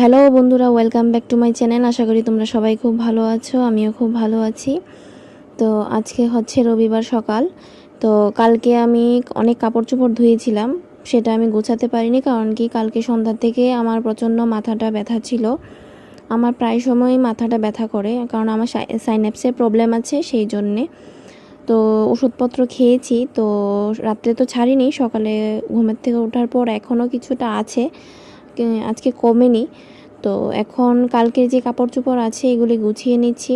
Hello বন্ধুরা welcome back to my channel আশা করি তোমরা সবাই খুব ভালো আছো, আমিও খুব ভালো আছি। তো আজকে হচ্ছে রবিবার সকাল, তো কালকে আমি অনেক কাপড় চোপড় ধুয়েছিলাম, সেটা আমি গোছাতে পারিনি কারণ কি কালকে সন্ধ্যা থেকে আমার প্রচণ্ড মাথাটা ব্যথা ছিল। আমার প্রায় সময়ই মাথাটা ব্যথা করে কারণ আমার সাইন্যাপসের প্রবলেম আছে সেই জন্যে। তো ওষুধপত্র খেয়েছি, তো রাত্রে তো ছাড়িনি, সকালে ঘুমের থেকে ওঠার পর এখনও কিছুটা আছে। আজকে কমেনি। তো এখন কালকে যে কাপড় চোপড় আছে, এগুলি গুছিয়ে নিচ্ছি।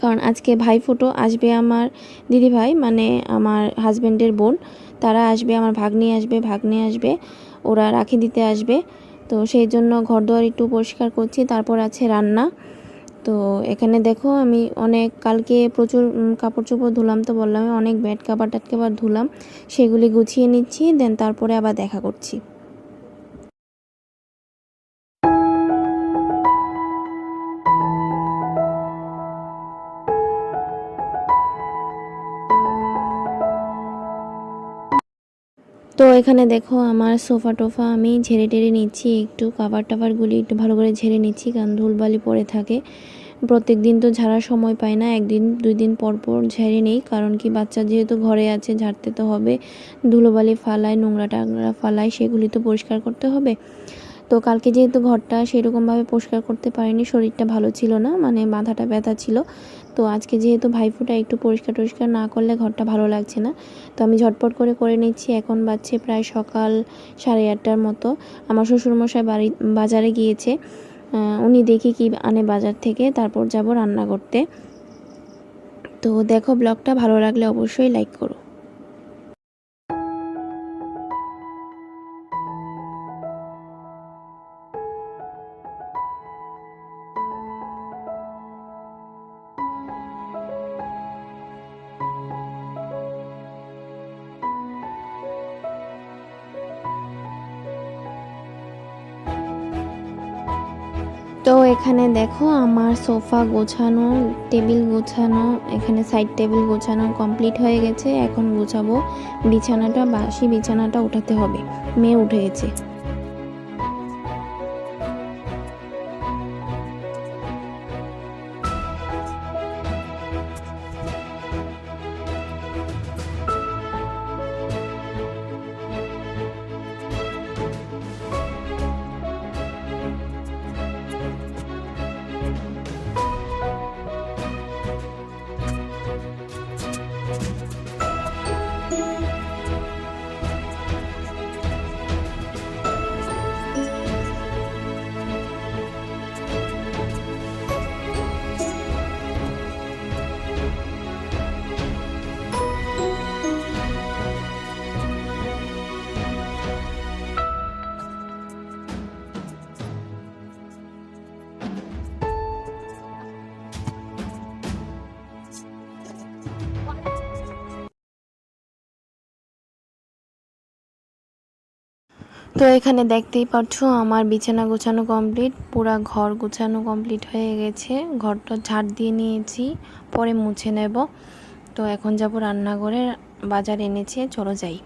কারণ আজকে ভাই ফোটো, আসবে আমার দিদি ভাই মানে আমার হাজব্যান্ডের বোন। তারা আসবে, আমার ভাগ্নি আসবে, ভাগ্নে আসবে, ওরা রাখি দিতে আসবে। তো সেই জন্য ঘর দুয়ার একটু পরিষ্কার করছি, তারপর আছে রান্না। তো এখানে দেখো, আমি অনেক, কালকে প্রচুর কাপড় চোপড় ধুলাম তো বললাম অনেক ব্যাট কাবার টাট কাবার ধুলাম, সেগুলি গুছিয়ে নিচ্ছি, দেন তারপরে আবার দেখা করছি। এখানে দেখো আমার সোফা টোফা আমি ঝেড়ে টেড়ে নিচ্ছি, একটু কাভার টাভারগুলি একটু ভালো করে ঝেড়ে নিচ্ছি, কারণ ধুলবালি পড়ে থাকে। প্রত্যেক দিন তো ঝাড়ার সময় পাই না, একদিন, দুই দিন পর পর ঝেড়ে নেই, কারণ কি বাচ্চা যেহেতু ঘরে আছে, ঝাড়তে তো হবে। ধুলোবালি ফালায় নোংরা টাংরা ফালায় সেগুলি তো পরিষ্কার করতে হবে। তো কালকে যেহেতু ঘরটা সেরকমভাবে পরিষ্কার করতে পারিনি, শরীরটা ভালো ছিল না মানে মাথাটা ব্যথা ছিল। তো আজকে যেহেতু ভাইফোঁটা একটু পরিষ্কার টরিষ্কার না করলে ঘরটা ভালো লাগছে না। তো আমি ঝটপট করে করে নিচ্ছি। এখন বাজছে প্রায় সকাল সাড়ে আটটার মতো। আমার শ্বশুরমশাই বাড়ি, বাজারে গিয়েছে। উনি দেখি কি আনে বাজার থেকে, তারপর যাব রান্না করতে। তো দেখো, ব্লগটা ভালো লাগলে অবশ্যই লাইক করো। এখানে দেখো আমার সোফা গোছানো, টেবিল গোছানো, এখানে সাইড টেবিল গোছানো কমপ্লিট হয়ে গেছে। এখন গোছাবো। বিছানাটা, বাসি বিছানাটা উঠাতে হবে। মেয়ে উঠে গেছে। তো এখানে দেখতেই পাচ্ছ আমার বিছানা গোছানো কমপ্লিট পুরা ঘর গোছানো কমপ্লিট হয়ে গেছে। ঘরটা ঝাড় দিয়ে নিয়েছি, পরে মুছে নেব। তো এখন যাব রান্নাঘরে বাজার এনেছে, চলো যাই।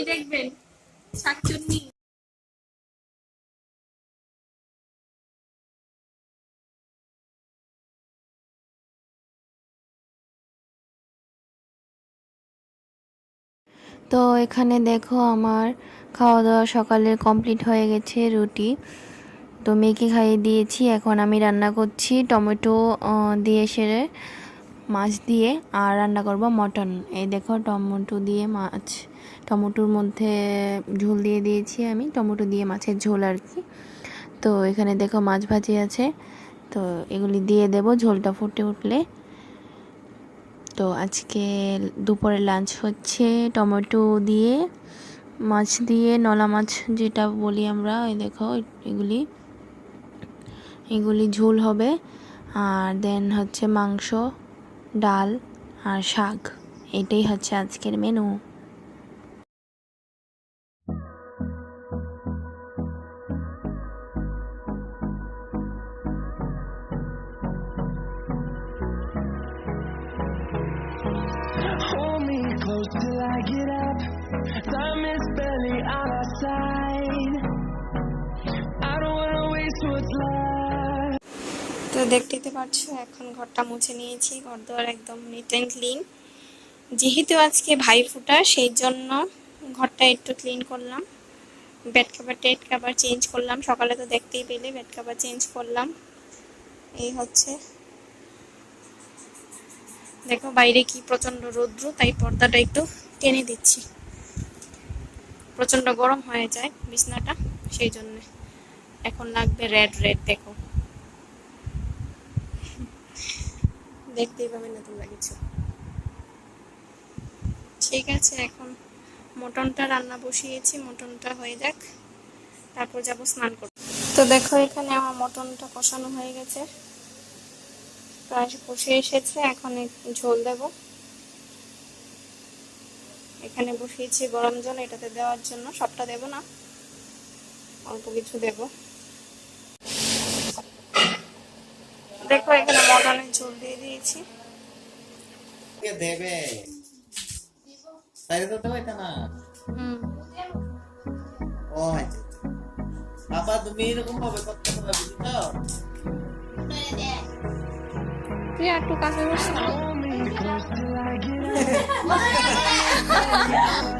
কি দেখবেন? শাকচুন্নি। তো এখানে দেখো আমার খাওয়া দাওয়া সকালের কমপ্লিট হয়ে গেছে, রুটি। তো মেয়েকে খাইয়ে দিয়েছি, এখন আমি রান্না করছি টমেটো দিয়ে সেরে মাছ দিয়ে, আর রান্না করব মটন। এই দেখো টমেটো দিয়ে মাছ। টমেটোর মধ্যে ঝোল দিয়ে দিয়েছি আমি, টমেটো দিয়ে মাছের ঝোল আর কি। তো এখানে দেখো মাছ ভাজি আছে, তো এগুলি দিয়ে দেব, ঝোলটা ফুটে উঠলে। তো আজকে দুপুরে লাঞ্চ হচ্ছে টমেটো দিয়ে, মাছ দিয়ে, নলা মাছ যেটা বলি আমরা ওই দেখো এগুলি। এগুলি ঝোল হবে, আর দেন হচ্ছে মাংস, ডাল আর শাক, এটাই হচ্ছে আজকের মেনু তো দেখতেই পাচ্ছ এখন ঘরটা মুছে নিয়েছি ঘর দুয়ার একদম নিট অ্যান্ড ক্লিন যেহেতু আজকে ভাই ফুটা, সেই জন্য ঘরটা একটু ক্লিন করলাম। বেড কাভার টেড কাভার চেঞ্জ করলাম। সকালে তো দেখতেই পেলে বেড কাভার চেঞ্জ করলাম। এই হচ্ছে। দেখো বাইরে কি প্রচণ্ড রৌদ্র, তাই পর্দাটা একটু টেনে দিচ্ছি। প্রচণ্ড গরম হয়ে যায় বিছনাটা, সেই জন্য। এখন লাগবে রেড রেড দেখো। দেখতেই পাবেন না তোমরা কিছু। ঠিক আছে, এখন মটনটা রান্না বসিয়েছি, মটনটা হয়ে যাক। তারপর যাব স্নান করতে। তো দেখো, এখানে আমার মটনটা কষানো হয়ে গেছে। প্রায় কষে এসেছে, এখন ঝোল দেব। এখানে বসিয়েছি গরম জল, এটাতে দেওয়ার জন্য। সবটা দেব না, অল্প কিছু দেব। দেখো, এখানে ঝোল দিয়ে দিয়েছি। কে দেবে? তাই তো দেবে এটা না। হুম। ও আচ্ছা বাবা তুমি এরকম ভাবে করতে হবে বুঝছ? তুই একটু কাছে বস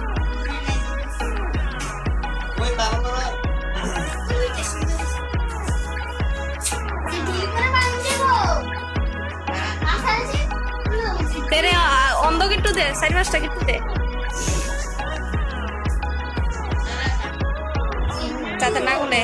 অন্ধ কিন্তু দে চারি পাঁচটা কিন্তু দে। যাতে না গুলে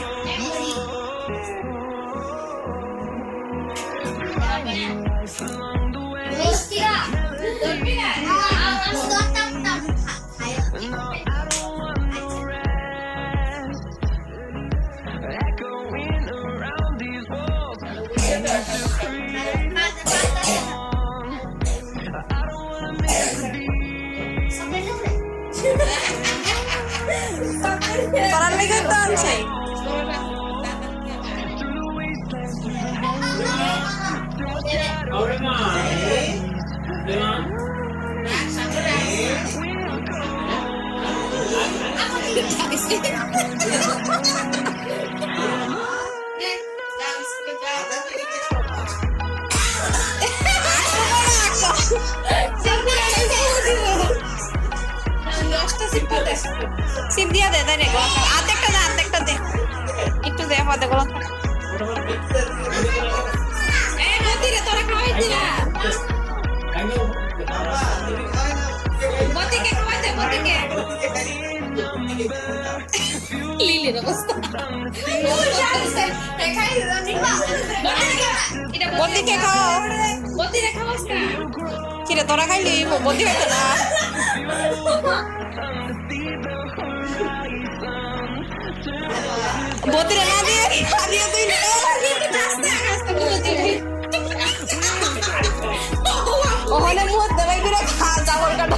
সিপ দিয়া দে তাই রে আর্ধেকটা দে আর্ধেকটা দে একটু দে আমাদেরগুলো এই মতি রে তোরা খাওয়াইছি না লিলির অবস্থা বন্দি খাও বন্দি রেখা অবস্থা কিরে তোরা খাইলি? বন্দি খাইতে না? বন্দিরে না দিয়ে দিয়ে তুই ওখানে মুখ দেবাই করে খা চাবল কাটা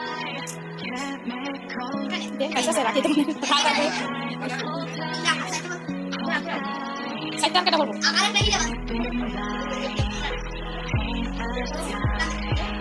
Eso será que te side কেটে বলব All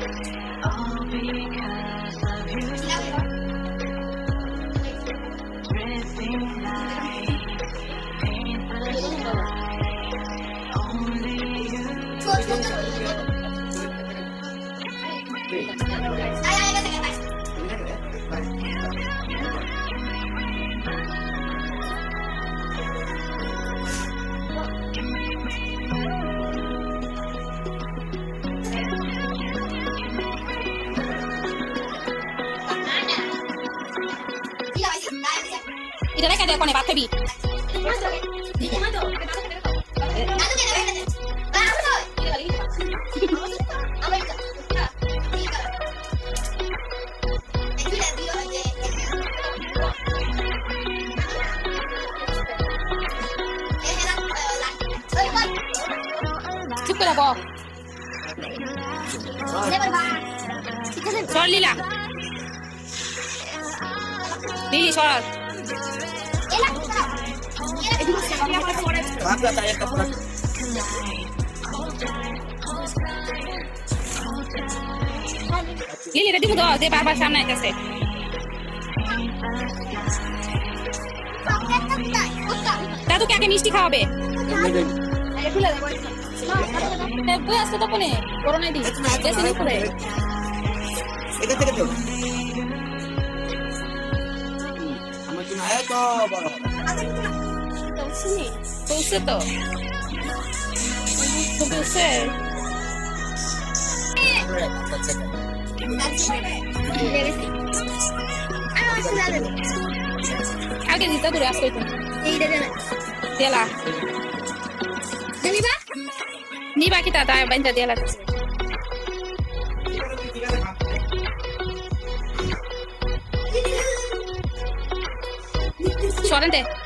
এটা রেখে দে কোনে ভাত খাবি চুপ করে বক সর লীলা। লিলি সর লিলি রেডি মুদো দে বারবার সামনে আইতেছে দাদুকে আগে মিষ্টি খাওয়াবে বই আসতে তো করোনায় দি দেশে নি করে Itu tidak tuh. Sama cuma ayo tuh, bro. বলছে তো তো বলছে আগে দিতে দূরে আসতে তো দেলা নিবা কি তা তাই বাইন্দা দেলা সরেন দে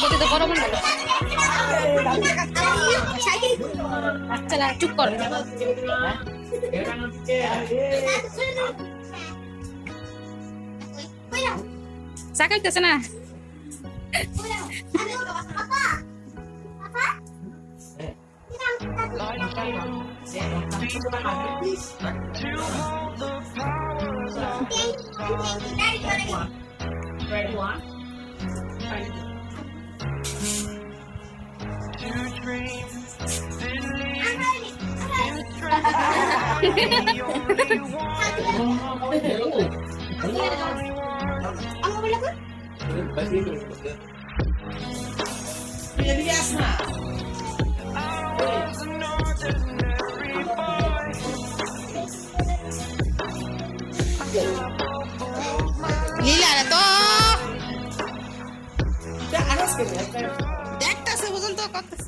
বলতে তো বড় মনে চলা চুপ কর চা খাইতেছে না লীলা দেখতেছে পর্যন্ত করতেছে।